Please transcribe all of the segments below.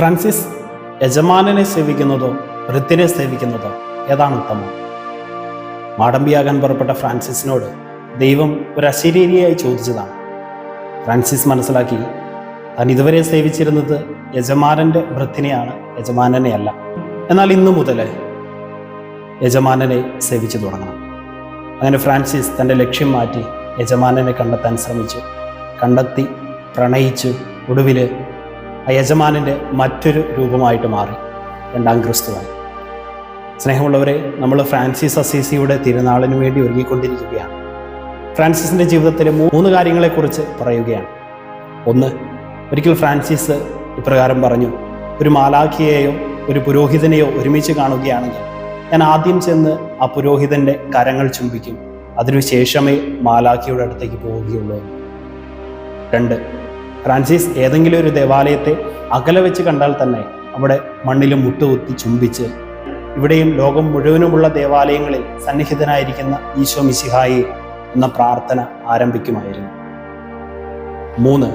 Francis യജമാനനെ സേവിക്കുന്നതോ വൃത്തിനെ സേവിക്കുന്നതോ ഏതാണ് ഉത്തമം? മാടമ്പിയാകാൻ പുറപ്പെട്ട ഫ്രാൻസിസിനോട് ദൈവം ഒരു അശരീരിയായി ചോദിച്ചതാണ്. ഫ്രാൻസിസ് മനസ്സിലാക്കി താൻ ഇതുവരെ സേവിച്ചിരുന്നത് യജമാനന്റെ വൃത്തിനെയാണ് യജമാനനെയല്ല. എന്നാൽ ഇന്നു മുതൽ യജമാനനെ സേവിച്ചു തുടങ്ങണം. അങ്ങനെ ഫ്രാൻസിസ് തന്റെ ലക്ഷ്യം മാറ്റി യജമാനനെ കണ്ടെത്താൻ ശ്രമിച്ചു. കണ്ടെത്തി പ്രണയിച്ചു ഒടുവിൽ ആ യജമാനന്റെ മറ്റൊരു രൂപമായിട്ട് മാറി. രണ്ടാം ക്രിസ്തുവായി. സ്നേഹമുള്ളവരെ നമ്മൾ ഫ്രാൻസിസ് അസീസിയുടെ തിരുനാളിന് വേണ്ടി ഒരുങ്ങിക്കൊണ്ടിരിക്കുകയാണ്. ഫ്രാൻസിസിന്റെ ജീവിതത്തിലെ മൂന്ന് കാര്യങ്ങളെക്കുറിച്ച് പറയുകയാണ്. ഒന്ന് ഒരിക്കൽ ഫ്രാൻസിസ് ഇപ്രകാരം പറഞ്ഞു ഒരു മാലാഖിയെയോ ഒരു പുരോഹിതനെയോ ഒരുമിച്ച് കാണുകയാണെങ്കിൽ ഞാൻ ആദ്യം ചെന്ന് ആ പുരോഹിതന്റെ കരങ്ങൾ ചുംബിക്കും. അതിനുശേഷമേ മാലാഖിയുടെ അടുത്തേക്ക് പോവുകയുള്ളൂ. രണ്ട് ഫ്രാൻസിസ് ഏതെങ്കിലും ഒരു ദേവാലയത്തെ അകലെ വെച്ച് കണ്ടാൽ തന്നെ അവിടെ മണ്ണിൽ മുട്ടുകുത്തി ചുംബിച്ച് ഇവിടെയും ലോകം മുഴുവനുമുള്ള ദേവാലയങ്ങളിൽ സന്നിഹിതനായിരിക്കുന്ന ഈശോ മിശിഹായി എന്ന പ്രാർത്ഥന ആരംഭിക്കുമായിരുന്നു. മൂന്ന്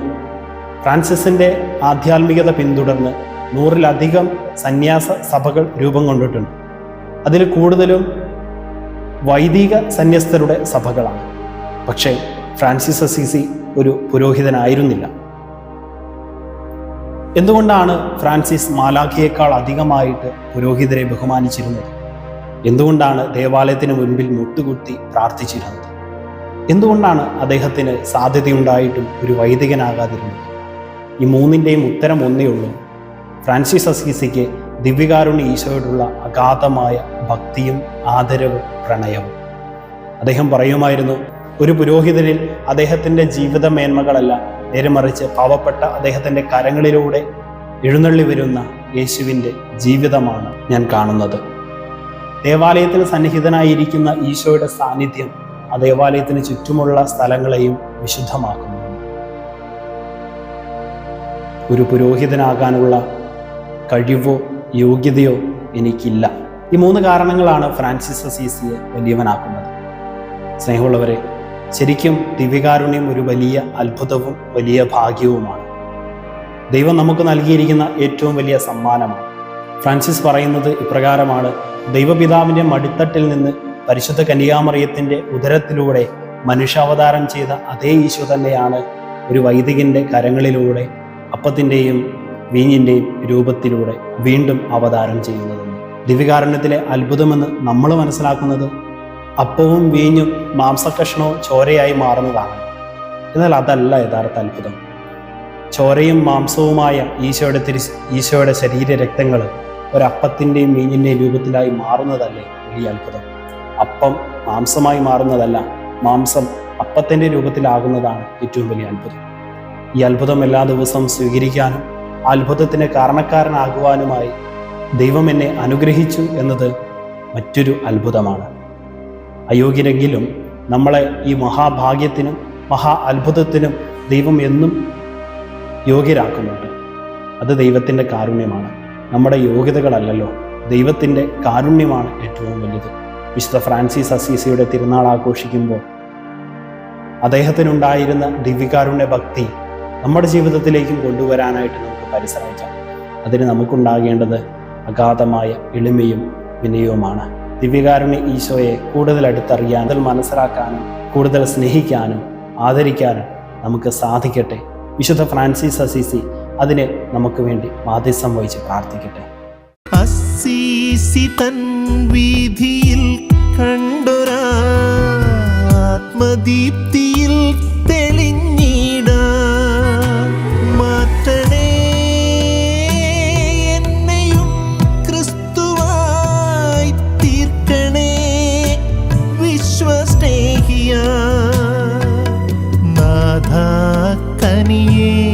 ഫ്രാൻസിസിന്റെ ആധ്യാത്മികത പിന്തുടർന്ന് നൂറിലധികം സന്യാസ സഭകൾ രൂപം കൊണ്ടിട്ടുണ്ട്. അതിൽ കൂടുതലും വൈദിക സന്യസ്തരുടെ സഭകളാണ്. പക്ഷേ ഫ്രാൻസിസ് അസീസി ഒരു പുരോഹിതനായിരുന്നില്ല. എന്തുകൊണ്ടാണ് ഫ്രാൻസിസ് മാലാഖിയേക്കാൾ അധികമായിട്ട് പുരോഹിതരെ ബഹുമാനിച്ചിരുന്നത്? എന്തുകൊണ്ടാണ് ദേവാലയത്തിന് മുൻപിൽ മുട്ടുകുത്തി പ്രാർത്ഥിച്ചിരുന്നത്? എന്തുകൊണ്ടാണ് അദ്ദേഹത്തിന് സാധ്യതയുണ്ടായിട്ടും ഒരു വൈദികനാകാതിരുന്നത്? ഈ മൂന്നിന്റെയും ഉത്തരം ഒന്നേ ഉള്ളൂ. ഫ്രാൻസിസ് അസീസിക്ക് ദിവ്യകാരുണ്യ ഈശോയോടുള്ള അഗാധമായ ഭക്തിയും ആദരവും പ്രണയവും. അദ്ദേഹം പറയുമായിരുന്നു ഒരു പുരോഹിതനിൽ അദ്ദേഹത്തിന്റെ ജീവിത മേന്മകളല്ല നേരമറിച്ച് പാവപ്പെട്ട അദ്ദേഹത്തിന്റെ കരങ്ങളിലൂടെ എഴുന്നള്ളി വരുന്ന യേശുവിന്റെ ജീവിതമാണ് ഞാൻ കാണുന്നത്. ദേവാലയത്തിൽ സന്നിഹിതനായിരിക്കുന്ന ഈശോയുടെ സാന്നിധ്യം ആ ദേവാലയത്തിന് ചുറ്റുമുള്ള സ്ഥലങ്ങളെയും വിശുദ്ധമാക്കുന്നു. ഒരു പുരോഹിതനാകാനുള്ള കഴിവോ യോഗ്യതയോ എനിക്കില്ല. ഈ മൂന്ന് കാരണങ്ങളാണ് ഫ്രാൻസിസ് സീസിയെ വലിയവനാക്കുന്നത്. സ്നേഹമുള്ളവരെ ശരിക്കും ദിവ്യകാരുണ്യം ഒരു വലിയ അത്ഭുതവും വലിയ ഭാഗ്യവുമാണ്. ദൈവം നമുക്ക് നൽകിയിരിക്കുന്ന ഏറ്റവും വലിയ സമ്മാനമാണ്. ഫ്രാൻസിസ് പറയുന്നത് ഇപ്രകാരമാണ്. ദൈവപിതാവിന്റെ മടിത്തട്ടിൽ നിന്ന് പരിശുദ്ധ കന്യാമറിയത്തിന്റെ ഉദരത്തിലൂടെ മനുഷ്യാവതാരം ചെയ്ത അതേ ഈശോ തന്നെയാണ് ഒരു വൈദികന്റെ കരങ്ങളിലൂടെ അപ്പത്തിന്റെയും വീഞ്ഞിന്റെയും രൂപത്തിലൂടെ വീണ്ടും അവതാരം ചെയ്യുന്നതെന്ന്. ദിവ്യകാരുണ്യത്തിലെ അത്ഭുതമെന്ന് നമ്മൾ മനസ്സിലാക്കുന്നത് അപ്പവും വീഞ്ഞും മാംസക്കഷ്ണവും ചോരയായി മാറുന്നതാണ്. എന്നാൽ അതല്ല യഥാർത്ഥ അത്ഭുതം. ചോരയും മാംസവുമായ ഈശോയുടെ തിരി ഈശോയുടെ ശരീര രക്തങ്ങൾ ഒരപ്പത്തിന്റെയും വീഞ്ഞിന്റെയും രൂപത്തിലായി മാറുന്നതല്ലേ വലിയ അത്ഭുതം. അപ്പം മാംസമായി മാറുന്നതല്ല മാംസം അപ്പത്തിന്റെ രൂപത്തിലാകുന്നതാണ് ഏറ്റവും വലിയ അത്ഭുതം. ഈ അത്ഭുതം എല്ലാ ദിവസവും സ്വീകരിക്കാനും അത്ഭുതത്തിന് കാരണക്കാരനാകുവാനുമായി ദൈവം എന്നെ അനുഗ്രഹിച്ചു എന്നത് മറ്റൊരു അത്ഭുതമാണ്. അയോഗ്യരെങ്കിലും നമ്മളെ ഈ മഹാഭാഗ്യത്തിനും മഹാ അത്ഭുതത്തിനും ദൈവം എന്നും യോഗ്യരാക്കുന്നുണ്ട്. അത് ദൈവത്തിന്റെ കാരുണ്യമാണ്. നമ്മുടെ യോഗ്യതകളല്ലല്ലോ. ദൈവത്തിന്റെ കാരുണ്യമാണ് ഏറ്റവും വലുത്. വിശുദ്ധ ഫ്രാൻസിസ് അസീസിയുടെ തിരുനാൾ ആഘോഷിക്കുമ്പോൾ അദ്ദേഹത്തിനുണ്ടായിരുന്ന ദിവ്യകാരുണ്യ ഭക്തി നമ്മുടെ ജീവിതത്തിലേക്കും കൊണ്ടുവരാനായിട്ട് നമുക്ക് പരിശ്രമിക്കാം. അതിന് നമുക്കുണ്ടാകേണ്ടത് അഗാധമായ എളിമയും വിനയവുമാണ്. ദിവ്യകാരുണ്യ ഈശോയെ കൂടുതൽ അടുത്തറിയാൻ കൂടുതൽ മനസ്സിലാക്കാനും കൂടുതൽ സ്നേഹിക്കാനും ആദരിക്കാനും നമുക്ക് സാധിക്കട്ടെ. വിശുദ്ധ ഫ്രാൻസിസ് അസീസി അതിന് നമുക്ക് വേണ്ടി മാധ്യസം വഹിച്ച് പ്രാർത്ഥിക്കട്ടെ. അസീസി തൻ തേ you